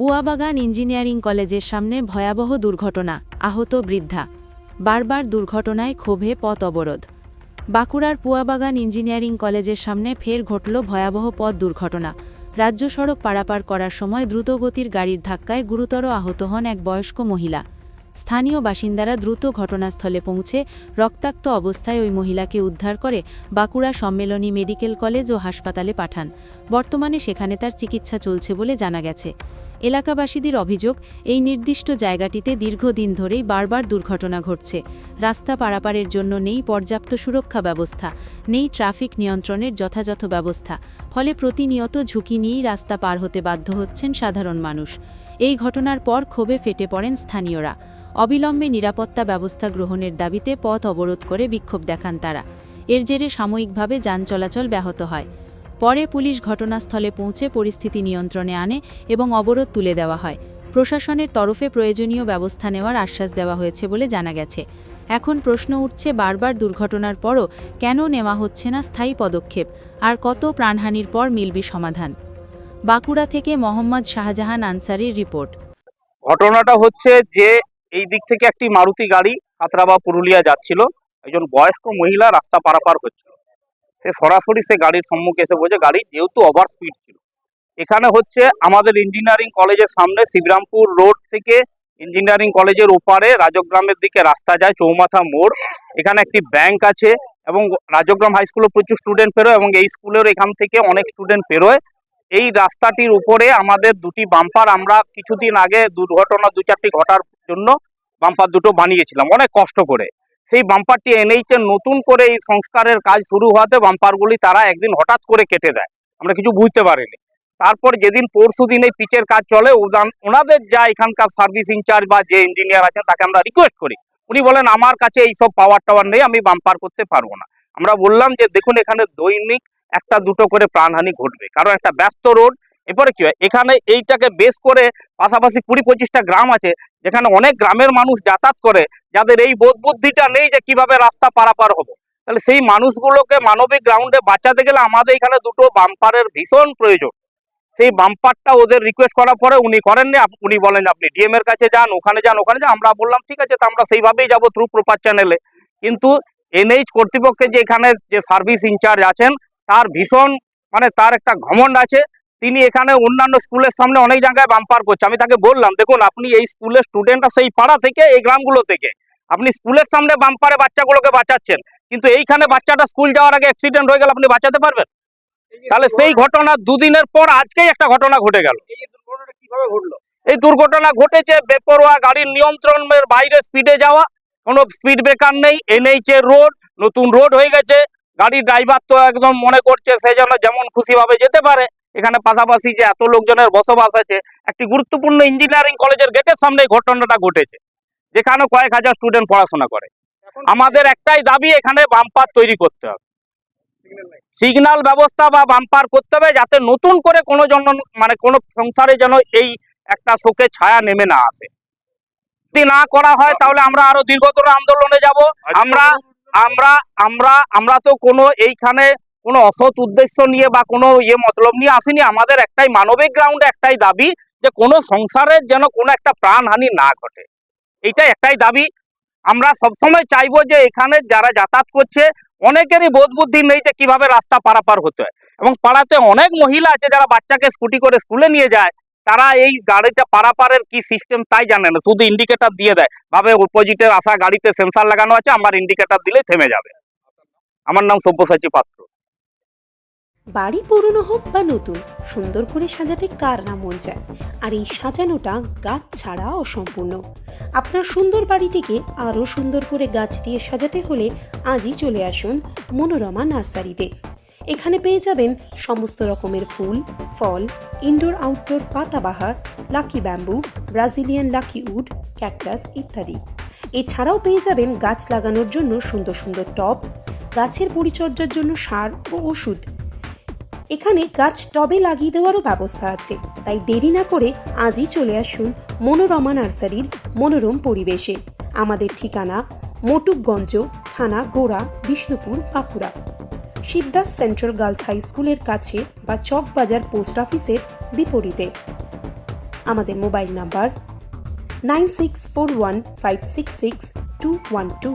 পুয়াবাগান engineering কলেজের সামনে ভয়াবহ দুর্ঘটনা, আহত বৃদ্ধা। বারবার দুর্ঘটনায় ক্ষোভে পথ অবরোধ। বাঁকুড়ার পুয়াবাগান ইঞ্জিনিয়ারিং কলেজের সামনে ফের ঘটল ভয়াবহ পথ দুর্ঘটনা। রাজ্য সড়ক পারাপার করার সময় দ্রুতগতির গাড়ির ধাক্কায় গুরুতর আহত হন এক বয়স্ক মহিলা। স্থানীয় বাসিন্দারা দ্রুত ঘটনাস্থলে পৌঁছে রক্তাক্ত অবস্থায় ওই মহিলাকে উদ্ধার করে বাঁকুড়া সম্মেলনী মেডিকেল কলেজ ও হাসপাতালে পাঠান। বর্তমানে সেখানে তার চিকিৎসা চলছে বলে জানা গেছে। এলাকাবাসীদের অভিযোগ, এই নির্দিষ্ট জায়গাটিতে দীর্ঘদিন ধরেই বারবার দুর্ঘটনা ঘটছে। রাস্তা পারাপারের জন্য নেই পর্যাপ্ত সুরক্ষা ব্যবস্থা, নেই ট্রাফিক নিয়ন্ত্রণের যথাযথ ব্যবস্থা, ফলে প্রতিনিয়ত ঝুঁকি নিয়েই রাস্তা পার হতে বাধ্য হচ্ছেন সাধারণ মানুষ। এই ঘটনার পর ক্ষোভে ফেটে পড়েন স্থানীয়রা। অবিলম্বে নিরাপত্তা ব্যবস্থা গ্রহণের দাবিতে পথ অবরোধ করে বিক্ষোভ দেখান তারা। এর জেরে সাময়িকভাবে যান চলাচল ব্যাহত হয়। পরে পুলিশ ঘটনাস্থলে পৌঁছে পরিস্থিতি নিয়ন্ত্রণে আনে এবং অবরোধ তুলে দেওয়া হয়। প্রশাসনের তরফে প্রয়োজনীয় ব্যবস্থা নেওয়ার আশ্বাস দেওয়া হয়েছে বলে জানা গেছে। এখন প্রশ্ন উঠছে বারবার দুর্ঘটনার পরও কেন নেওয়া হচ্ছে না স্থায়ী পদক্ষেপ? আর কত প্রাণহানির পর মিলবি সমাধান? বাঁকুড়া থেকে মোহাম্মদ শাহজাহান আনসারির রিপোর্ট। ঘটনাটা হচ্ছে যে এই দিক থেকে একটি মারুতি গাড়ি হাতরা বা পুরুলিয়া যাচ্ছিল। একজন বয়স্ক মহিলা রাস্তা পারাপার হচ্ছিল। সে সরাসরি সে গাড়ির সম্মুখে এসে বলছে, গাড়ি যেহেতু ওভার স্পিড ছিল। এখানে হচ্ছে আমাদের ইঞ্জিনিয়ারিং কলেজের সামনে শিবরামপুর রোড থেকে ইঞ্জিনিয়ারিং কলেজের ওপারে রাজগ্রামের দিকে রাস্তা যায় চৌমাথা মোড়। এখানে একটি ব্যাংক আছে এবং রাজগ্রাম হাই স্কুলে প্রচুর স্টুডেন্ট পেরোয় এবং এই স্কুলের এখান থেকে অনেক স্টুডেন্ট পেরোয় এই রাস্তাটির উপরে আমাদের দুটি বাম্পার আমরা কিছুদিন আগে দুর্ঘটনা দু চারটি ঘটার জন্য বাম্পার দুটো বানিয়েছিলাম। অনেক কষ্ট করে। সেই বাম্পারটি এনএইচ এর নতুন করে এই সংস্কারের কাজ শুরু হওয়াতে বাম্পারগুলি তারা একদিন হঠাৎ করে কেটে দেয়। আমরা কিছু বুঝতে পারিনি। তারপর যেদিন পরশু দিন এই পিচের কাজ চলে ওনাদের যা এখানকার সার্ভিস ইনচার্জ বা যে ইঞ্জিনিয়ার আছেন, তাকে আমরা রিকোয়েস্ট করি। উনি বলেন, আমার কাছে এইসব পাওয়ার টাওয়ার নেই, আমি বাম্পার করতে পারব না। আমরা বললাম যে, দেখুন, এখানে দৈনিক একটা দুটো করে প্রাণহানি ঘটবে। কারণ একটা ব্যস্ত রোড। এরপরে কি হয়? এখানে এইটাকে বেস করে পাশাপাশি কুড়ি পঁচিশটা গ্রাম আছে, যেখানে অনেক গ্রামের মানুষ যাতায়াত করে। যাদের এই বোধ বুদ্ধিটা নেই যে কীভাবে রাস্তা পারাপার হব। তাহলে সেই মানুষগুলোকে মানবিক গ্রাউন্ডে বাঁচাতে গেলে আমাদের এখানে দুটো বাম্পারের ভীষণ প্রয়োজন। সেই বাম্পারটা ওদের রিকোয়েস্ট করার পরে উনি করেননি উনি বলেন আপনি ডিএম এর কাছে যান, ওখানে যান ওখানে যান। আমরা বললাম, ঠিক আছে, তো আমরা সেইভাবেই যাব থ্রু প্রপার চ্যানেলে কিন্তু এনএইচ কর্তৃপক্ষের যে এখানে যে সার্ভিস ইনচার্জ আছেন, তার ভীষণ মানে তার একটা ঘমন্ড আছে। তিনি এখানে অন্যান্য স্কুলের সামনে অনেক জায়গায় বাম্পার করছে। আমি তাকে বললাম, দেখুন, আপনি এই স্কুলের স্টুডেন্টরা সেই পাড়া থেকে, এই গ্রামগুলো থেকে আপনি স্কুলের সামনে বাম্পারে বাচ্চাগুলোকে বাঁচাচ্ছেন কিন্তু এইখানে বাচ্চাটা স্কুল যাওয়ার আগে অ্যাক্সিডেন্ট হয়ে গেল আপনি বাঁচাতে পারবেন? তাহলে সেই ঘটনা দুদিনের পর আজকেই একটা ঘটনা ঘটে গেল। এই দুর্ঘটনা ঘটেছে বেপরোয়া গাড়ির নিয়ন্ত্রণের বাইরে স্পিডে যাওয়া কোনো স্পিড ব্রেকার নেই এনএইচ এর রোড নতুন রোড হয়ে গেছে গাড়ির ড্রাইভার তো একদম মনে করছে সে যেন যেমন খুশি ভাবে যেতে পারে। এখানে পাশাপাশি যে এত লোকজনের বসবাস আছে একটি গুরুত্বপূর্ণ ইঞ্জিনিয়ারিং কলেজের গেটের সামনে এই ঘটনাটা ঘটেছে। যেখানে কয়েক হাজার স্টুডেন্ট পড়াশোনা করে। আমাদের একটাই দাবি এখানে বাম্পার তৈরি করতে হবে। সিগন্যাল ব্যবস্থা বা বাম্পার করতে হবে যাতে নতুন করে কোনো জন মানে কোনো সংসারে যেন এই একটা শোকের ছায়া নেমে না আসে। যদি না করা হয় তাহলে আমরা আরও দীর্ঘতর আন্দোলনে যাব। আমরা আমরা আমরা আমরা তো কোনো এইখানে কোনো অসৎ উদ্দেশ্য নিয়ে বা কোনো ইয়ে মতলব নিয়ে আসিনি। আমাদের একটাই মানবিক গ্রাউন্ডে একটাই দাবি যে কোনো সংসারের যেন কোনো একটা প্রাণহানি না ঘটে। এইটা একটাই দাবি। আমরা সবসময় চাইব যে এখানে যারা যাতায়াত করছে, অনেকেরই বোধ বুদ্ধি নেই যে কীভাবে রাস্তা পারাপার হতে হয়। এবং পাড়াতে অনেক মহিলা আছে যারা বাচ্চাকে স্কুটি করে স্কুলে নিয়ে যায়। তারা এই গাড়িটা পারাপারের কি সিস্টেম তাই জানে না। শুধু ইন্ডিকেটর দিয়ে দেয়। ভাবে অপোজিটের আসা গাড়িতে সেন্সার লাগানো আছে, আমার ইন্ডিকেটার দিলে থেমে যাবে। আমার নাম সব্যসাচী পাত্র। বাড়ি পুরনো হোক বা নতুন, সুন্দর করে সাজাতে কার না মন চায়? আর এই সাজানোটা গাছ ছাড়া অসম্পূর্ণ। আপনার সুন্দর বাড়িটিকে আরও সুন্দর করে গাছ দিয়ে সাজাতে হলে আজই চলে আসুন মনোরমা নার্সারিতে। এখানে পেয়ে যাবেন সমস্ত রকমের ফুল, ফল, indoor outdoor পাতাবাহার, lucky bamboo, Brazilian lucky wood, cactus ইত্যাদি। এছাড়াও পেয়ে যাবেন গাছ লাগানোর জন্য সুন্দর সুন্দর টব, গাছের পরিচর্যার জন্য সার ও ওষুধ। এখানে গাছ টবে লাগিয়ে দেওয়ারও ব্যবস্থা আছে, তাই দেরি না করে আজই চলে আসুন মনোরমা নার্সারির মনোরম পরিবেশে। আমাদের ঠিকানা মটুকগঞ্জ, থানা গোড়া, Bishnupur, Bankura. Shibdas central girls high স্কুলের কাছে বা চক বাজার পোস্ট অফিসের বিপরীতে। আমাদের mobile number nine six four one five six six two one two.